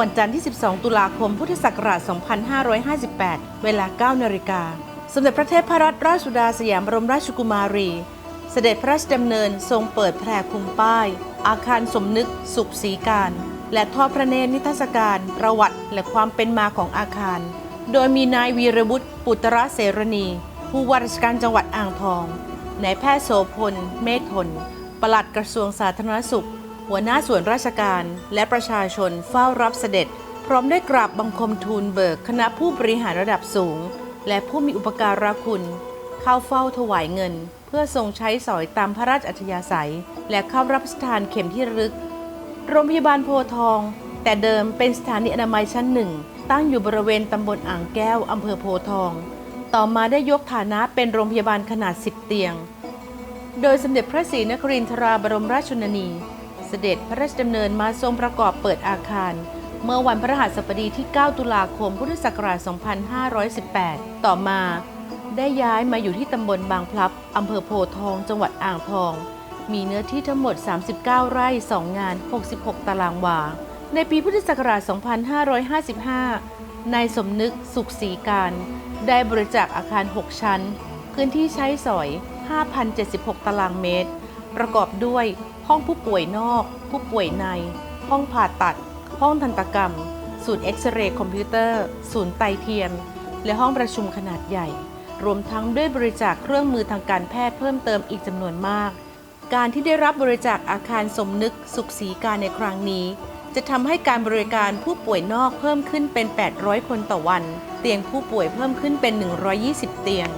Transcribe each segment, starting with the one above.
วันจันทร์ที่ 12 ตุลาคม พุทธศักราช 2558 เวลา 9 นาฬิกา สมเด็จพระเทพรัตนราชสุดาสยามบรมราชกุมารี เสด็จพระราชดำเนินทรงเปิดแพร่คุมป้าย อาคารสมนึก สุขศรีการ และทอดพระเนตรนิทรรศการ ประวัติและความเป็นมาของอาคาร โดยมีนายวีรบุตรปุตระเสรณี ผู้ว่าราชการจังหวัดอ่างทองนายแพทย์โสพล เมฆทนปลัดกระทรวงสาธารณสุข หัวหน้าส่วนราชการและประชาชนเฝ้ารับเสด็จ พร้อมได้กราบบังคมทูลเบิกคณะผู้บริหารระดับสูง และผู้มีอุปการะคุณ เข้าเฝ้าถวายเงิน เพื่อทรงใช้สอยตามพระราชอัธยาศัย และเข้ารับประทานเข็มที่รึก โรงพยาบาลโพทอง แต่เดิมเป็นสถานีอนามัยชั้นหนึ่ง ตั้งอยู่บริเวณตำบลอ่างแก้วอำเภอโพทอง ต่อมาได้ยกฐานะเป็นโรงพยาบาลขนาด 10 เตียง โดยสมเด็จพระศรีนครินทราบรมราชชนนี เสด็จพระราชดำเนินมาทรงประกอบเปิดอาคาร เมื่อวันพฤหัสบดีที่ 9 ตุลาคม พุทธศักราช 2518 ต่อมา ได้ย้ายมาอยู่ที่ตำบลบางพลับอำเภอโพทอง จังหวัดอ่างทอง มีเนื้อที่ทั้งหมด 39 ไร่ 2 งาน 66 ตารางวา ในปีพุทธศักราช 2555 นายสมนึกสุขศรีการ ได้บริจาคอาคาร 6 ชั้น พื้นที่ใช้สอย 5,076 ตารางเมตร ประกอบด้วย ห้องผู้ป่วยนอก ผู้ป่วยใน ห้องผ่าตัด ห้องทันตกรรม ศูนย์เอ็กซเรย์คอมพิวเตอร์ ศูนย์ไตเทียม และห้องประชุมขนาดใหญ่ รวมทั้งด้วยบริจาคเครื่องมือทางการแพทย์เพิ่มเติมอีกจำนวนมาก การที่ได้รับบริจาคอาคารสมนึกสุขศรีการในครั้งนี้ จะทำให้การบริการผู้ป่วยนอกเพิ่มขึ้นเป็น 800 คนต่อวัน เตียงผู้ป่วยเพิ่มขึ้นเป็น 120 เตียง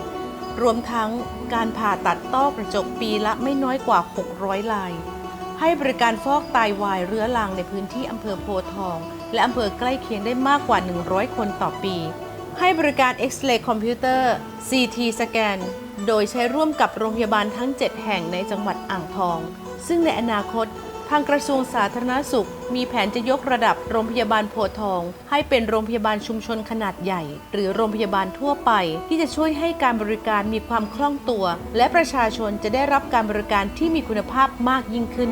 รวมทั้งการผ่าตัดต้อกระจกปีละไม่น้อยกว่า 600 ลาย ให้บริการฟอกไตาวายเรื้อรังในพื้นที่อำเภอโพทอง และอำเภอใกล้เคียงได้มากกว่า 100 คนต่อปี ให้บริการเอ็กซเรย์คอมพิวเตอร์ CT สแกน โดยใช้ร่วมกับโรงพยาบาลทั้ง 7 แห่งในจังหวัดอ่างทอง ซึ่งในอนาคต ทางกระทรวงสาธารณสุข มีแผนจะยกระดับโรงพยาบาลโพทอง ให้เป็นโรงพยาบาลชุมชนขนาดใหญ่ หรือโรงพยาบาลทั่วไป ที่จะช่วยให้การบริการมีความคล่องตัว และประชาชนจะได้รับการบริการที่มีคุณภาพมากยิ่งขึ้น